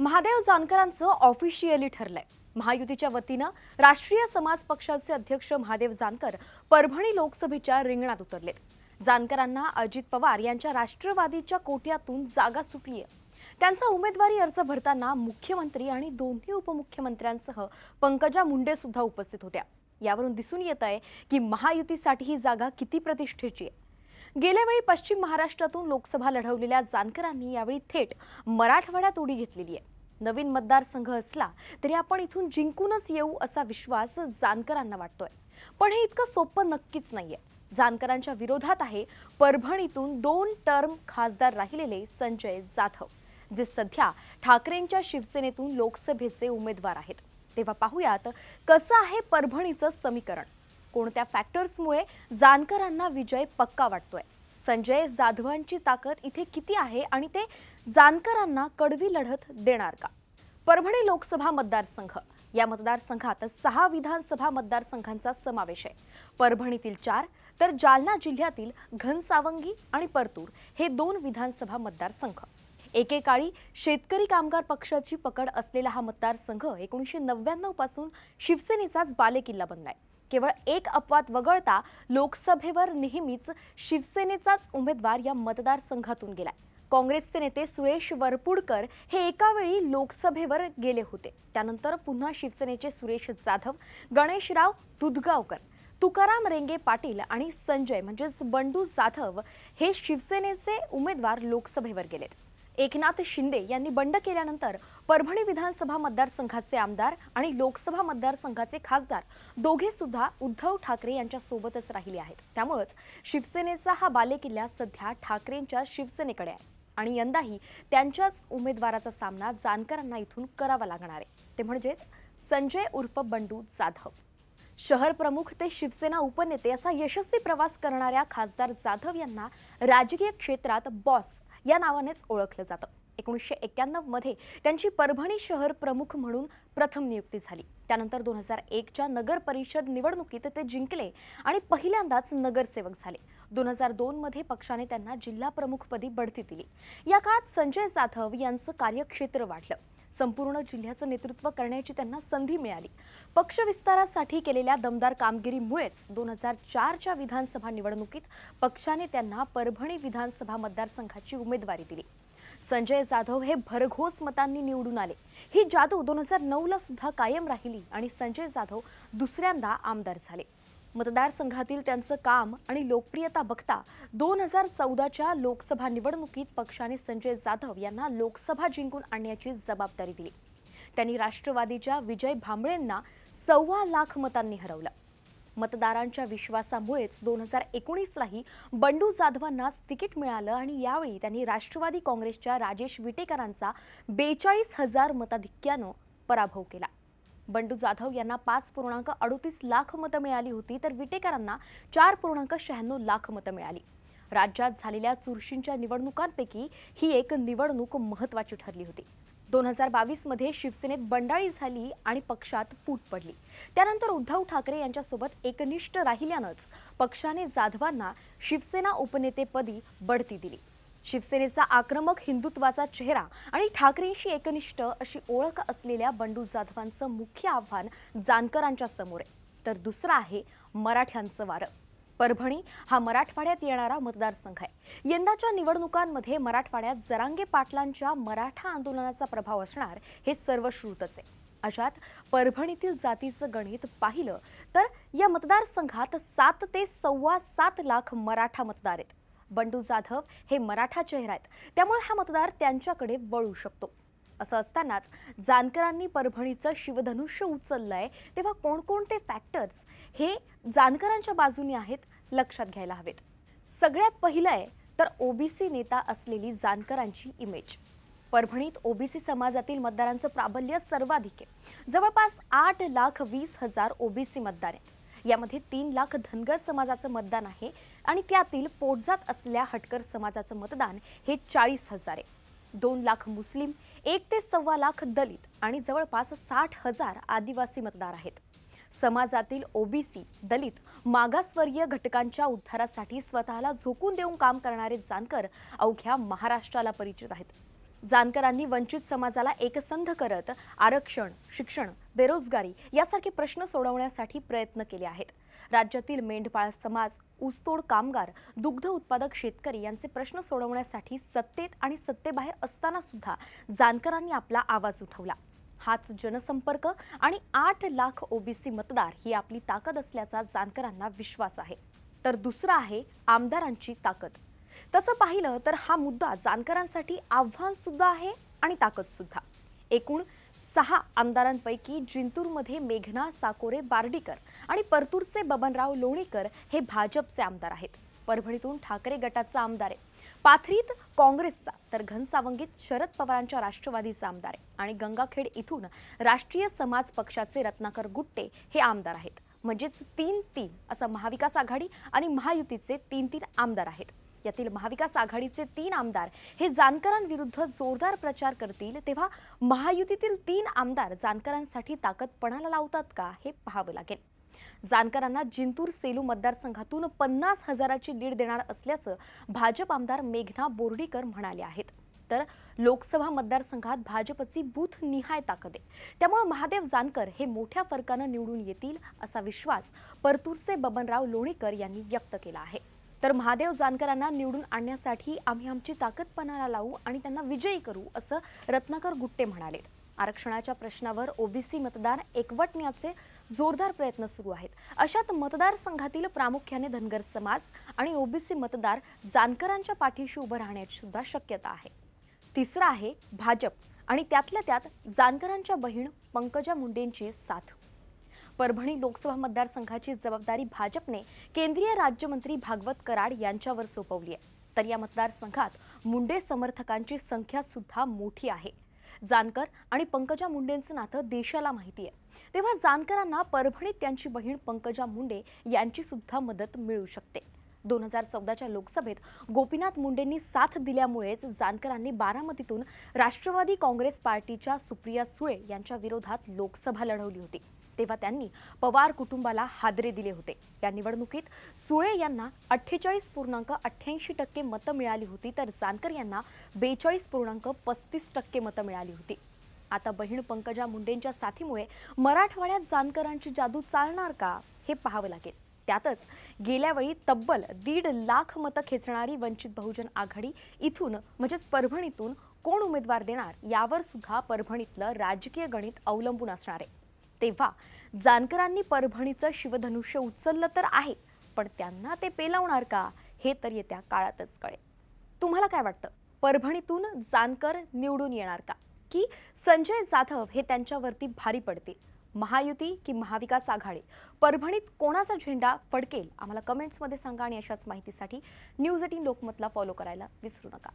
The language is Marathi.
महादेव जानकरांचं ऑफिशियली ठरलंय. महायुतीच्या वतीनं राष्ट्रीय समाज पक्षाचे अध्यक्ष महादेव जानकर परभणी लोकसभेच्या रिंगणात उतरलेत. जानकरांना अजित पवार यांच्या राष्ट्रवादीच्या कोट्यातून जागा सुटलीय. त्यांचा उमेदवारी अर्ज भरताना मुख्यमंत्री आणि दोन्ही उपमुख्यमंत्र्यांसह पंकजा मुंडे सुद्धा उपस्थित होत्या. यावरून दिसून येत आहे की महायुतीसाठी ही जागा किती प्रतिष्ठेची आहे? गेल्या वेळी पश्चिम महाराष्ट्रातून लोकसभा लढवलेल्या जानकरांनी यावेळी थेट मराठवाड्यात उडी घेतलेली आहे. नवीन मतदारसंघ असला तरी आपण इथून जिंकूनच येऊ असा विश्वास जानकरांना वाटतोय. पण हे इतकं सोपं नक्कीच नाहीये. जानकरांच्या विरोधात आहे परभणीतून दोन टर्म खासदार राहिलेले संजय जाधव जे सध्या ठाकरेंच्या शिवसेनेतून लोकसभेचे उमेदवार आहेत. तेव्हा पाहूयात कसं आहे परभणीचं समीकरण. कोणत्या फॅक्टर्समुळे जानकरांना विजय पक्का वाटतोय? संजय जाधवांची ताकद इथे किती आहे आणि ते जानकरांना कडवी लढत देणार का? परभणी लोकसभा मतदारसंघ. या मतदारसंघात सहा विधानसभा मतदारसंघांचा समावेश आहे. परभणीतील चार तर जालना जिल्ह्यातील घनसावंगी आणि परतूर हे दोन विधानसभा मतदारसंघ. एकेकाळी शेतकरी कामगार पक्षाची पकड असलेला हा मतदारसंघ एकोणीसशे नव्याण्णवपासून शिवसेनेचाच बालेकिल्ला बनलाय. केवळ एक अपवाद वगळता लोकसभेवर नेहमीच शिवसेनेचाच उमेदवार या मतदारसंघातून गेलाय. काँग्रेसचे नेते सुरेश वरपुडकर हे एकावेळी लोकसभेवर गेले होते. त्यानंतर पुन्हा शिवसेनेचे सुरेश जाधव गणेशराव दुधगावकर तुकाराम रेंगे पाटील आणि संजय म्हणजेच बंडू जाधव हे शिवसेनेचे उमेदवार लोकसभेवर गेलेत. एकनाथ शिंदे यांनी बंड केल्यानंतर परभणी विधानसभा मतदारसंघाचे आमदार आणि लोकसभा मतदारसंघाचे खासदार दोघे सुद्धा उद्धव ठाकरे यांच्या सोबतच राहिले आहेत. त्यामुळेच शिवसेनेचा हा बालेकिल्ला सध्या ठाकरेंच्या शिवसेनेकडे आहे आणि यंदाही त्यांच्याच उमेदवाराचा सामना जानकरांना इथून करावा लागणार आहे. ते म्हणजेच संजय उर्फ बंडू जाधव. शहर प्रमुख ते शिवसेना उपनेते असा यशस्वी प्रवास करणाऱ्या खासदार जाधव यांना राजकीय क्षेत्रात बॉस या नावानेच ओळखलं जातं. एकोणीसशे एक्क्याण्णवमध्ये त्यांची परभणी शहर प्रमुख म्हणून प्रथम नियुक्ती झाली. त्यानंतर दोन हजार एकच्या नगर परिषद निवडणुकीत ते जिंकले आणि पहिल्यांदाच नगरसेवक झाले. दोन हजार दोनमध्ये पक्षाने त्यांना जिल्हा प्रमुखपदी बढती दिली. या काळात संजय जाधव यांचं कार्यक्षेत्र वाढलं. संपूर्ण जिल्ह्याचं नेतृत्व करण्याची त्यांना संधी मिळाली. पक्ष विस्तारासाठी केलेल्या दमदार कामगिरीमुळेच दोन हजार चारच्या विधानसभा निवडणुकीत पक्षाने त्यांना परभणी विधानसभा मतदारसंघाची उमेदवारी दिली. संजय जाधव हे भरघोस मतांनी निवडून आले. ही जादू दोन हजार नऊला सुद्धा कायम राहिली आणि संजय जाधव दुसऱ्यांदा आमदार झाले. मतदारसंघातील त्यांचं काम आणि लोकप्रियता बघता दोन हजार चौदाच्या लोकसभा निवडणुकीत पक्षाने संजय जाधव यांना लोकसभा जिंकून आणण्याची जबाबदारी दिली. त्यांनी राष्ट्रवादीच्या विजय भांबळेंना सव्वा लाख मतांनी हरवलं. मतदारांच्या विश्वासामुळेच दोन हजार एकोणीसलाही बंडू जाधवांनाच तिकीट मिळालं आणि यावेळी त्यांनी राष्ट्रवादी काँग्रेसच्या राजेश विटेकरांचा बेचाळीस हजार मताधिक्यानं पराभव केला. बंडू जाधव यांना पाच पूर्णांक अडोतीस लाख मतं मिळाली होती तर विटेकरांना चार पूर्णांक शहाण्णव लाख मतं मिळाली. राज्यात झालेल्या चुरशींच्या निवडणुकांपैकी ही एक निवडणूक महत्वाची ठरली होती. दोन हजार बावीसमध्ये शिवसेनेत बंडाळी झाली आणि पक्षात फूट पडली. त्यानंतर उद्धव ठाकरे यांच्यासोबत एकनिष्ठ राहिल्यानंच पक्षाने जाधवांना शिवसेना उपनेतेपदी बढती दिली. शिवसेनेचा आक्रमक हिंदुत्वाचा चेहरा आणि ठाकरेंशी एकनिष्ठ अशी ओळख असलेल्या बंडू जाधवांचं मुख्य आव्हान जानकरांच्या समोर आहे. तर दुसरं आहे मराठ्यांचं वारं. परभणी हा मराठवाड्यात येणारा मतदारसंघ आहे. यंदाच्या निवडणुकांमध्ये मराठवाड्यात जरांगे पाटलांच्या मराठा आंदोलनाचा प्रभाव असणार हे सर्वश्रुतच आहे. अशात परभणीतील जातीचं गणित पाहिलं तर या मतदारसंघात सात ते सव्वा सात लाख मराठा मतदार आहेत. बंडू जाधव हे मराठा चेहरा आहेत. त्यामुळे हा मतदार त्यांच्याकडे वळू शकतो. असं असतानाच जानकरांनी परभणीचं शिवधनुष्य उचललंय तेव्हा कोणकोणते फॅक्टर्स हे जानकरांच्या बाजूने आहेत लक्षात घ्यायला हवेत. सगळ्यात पहिलं आहे तर ओबीसी नेता असलेली जानकरांची इमेज परभणीत ओबीसी समाजातील मतदारांचं प्राबल्य सर्वाधिक आहे. जवळपास आठ लाख वीस हजार ओबीसी मतदार आहेत. यामध्ये तीन लाख धनगर समाजाचं मतदान आहे आणि त्यातील पोटजात असलेल्या हटकर समाजाचं मतदान हे चाळीस हजार आहे. दोन लाख मुस्लिम एक ते सव्वा लाख दलित आणि जवळपास साठ हजार आदिवासी मतदार आहेत. समाजातील ओबीसी दलित मागासवर्गीय घटकांच्या उद्धारासाठी स्वतःला झोकून देऊन काम करणारे जानकर अवघ्या महाराष्ट्राला परिचित आहेत. जानकरांनी वंचित समाजाला एकसंध करत आरक्षण शिक्षण बेरोजगारी यासारखे प्रश्न सोडवण्यासाठी प्रयत्न केले आहेत. राज्यातील मेंढपाळ समाज ऊसतोड कामगार दुग्ध उत्पादक शेतकरी यांचे प्रश्न सोडवण्यासाठी सत्तेत आणि सत्तेबाहेर असताना सुद्धा जानकरांनी आपला आवाज उठवला. हाच जनसंपर्क आणि आठ लाख ओबीसी मतदार ही आपली ताकद असल्याचा जानकरांना विश्वास आहे. तर दुसरा आहे आमदारांची ताकद. तसं पाहिलं तर हा मुद्दा जानकरांसाठी आव्हानसुद्धा आहे आणि ताकद सुद्धा. एकूण सहा आमदारांपैकी जिंतूरमध्ये मेघना साकोरे बार्डीकर आणि परतूरचे बबनराव लोणीकर हे भाजपचे आमदार आहेत. परभणीतून ठाकरे गटाचा आमदार आहे पाथरीत काँग्रेसचा तर घनसावंगीत शरद पवारांच्या राष्ट्रवादीचा आमदार आहे आणि गंगाखेड इथून राष्ट्रीय समाज पक्षाचे रत्नाकर गुट्टे हे आमदार आहेत. म्हणजेच तीन तीन असं महाविकास आघाडी आणि महायुतीचे तीन तीन आमदार आहेत. यातील महाविकास आघाडीचे तीन आमदार हे जानकरांविरुद्ध जोरदार प्रचार करतील तेव्हा महायुतीतील तीन आमदार जानकरांसाठी ताकद पणाला लावतात का हे पाहावं लागेल. जानकरांना जिंतूर सेलू मतदारसंघातून पन्नास हजाराची लीड देणार असल्याचं भाजप आमदार मेघना बोर्डीकर म्हणाले आहेत. तर लोकसभा मतदारसंघात भाजपची बूथ निहाय ताकद आहे. त्यामुळे महादेव जानकर हे मोठ्या फरकानं निवडून येतील असा विश्वास परतूरचे बबनराव लोणीकर यांनी व्यक्त केला आहे. तर महादेव जानकरांना निवडून आणण्यासाठी आम्ही आमची ताकद पणाला लावू आणि त्यांना विजयी करू असं रत्नाकर गुट्टे म्हणाले आरक्षणाच्या प्रश्नावर ओबीसी मतदार एकवटण्याचे जोरदार प्रयत्न सुरू आहेत. अशात मतदारसंघातील प्रामुख्याने धनगर समाज आणि ओबीसी मतदार जानकरांच्या पाठीशी उभं राहण्याची सुद्धा शक्यता आहे. तिसरा आहे भाजप आणि त्यातल्या त्यात जानकरांच्या बहीण पंकजा मुंडेंची साथ. परभणी लोकसभा मतदारसंघाची जबाबदारी भाजपने केंद्रीय राज्यमंत्री भागवत कराड यांच्यावर सोपवली आहे. तर या मतदारसंघात मुंडे समर्थकांची संख्या सुद्धा मोठी आहे. जानकर आणि पंकजा मुंडेंचं नातं देशाला माहिती आहे. तेव्हा जानकरांना परभणीत त्यांची बहीण पंकजा मुंडे यांची सुद्धा मदत मिळू शकते. दोन हजार चौदाच्या लोकसभेत गोपीनाथ मुंडेंनी साथ दिल्यामुळेच जानकरांनी बारामतीतून राष्ट्रवादी काँग्रेस पार्टीच्या सुप्रिया सुळे यांच्या विरोधात लोकसभा लढवली होती. तेव्हा त्यांनी पवार कुटुंबाला हादरे दिले होते. या निवडणुकीत सुळे यांना अठ्ठेचाळीस पूर्णांक अठ्ठ्याऐंशी टक्के मतं मिळाली होती तर जानकर यांना बेचाळीस पूर्णांक पस्तीस टक्के मतं मिळाली होती. आता बहीण पंकजा मुंडेंच्या साथीमुळे मराठवाड्यात जानकरांची जादू चालणार का हे पाहावं लागेल. त्यातच गेल्या वेळी तब्बल दीड लाख मतं खेचणारी वंचित बहुजन आघाडी इथून म्हणजेच परभणीतून कोण उमेदवार देणार यावर सुद्धा परभणीतलं राजकीय गणित अवलंबून असणार आहे. तेव्हा जानकरांनी परभणीचं शिवधनुष्य उचललं तर आहे पण त्यांना ते पेलावणार का हे तर येत्या काळातच कळेल. तुम्हाला काय वाटतं? परभणीतून जानकर निवडून येणार का? की संजय जाधव हे त्यांच्यावरती भारी पडतील? महायुती की महाविकास आघाडी? परभणीत कोणाचा झेंडा फडकेल? आम्हाला कमेंट्समध्ये सांगा आणि अशाच माहितीसाठी न्यूज एटीन लोकमतला फॉलो करायला विसरू नका.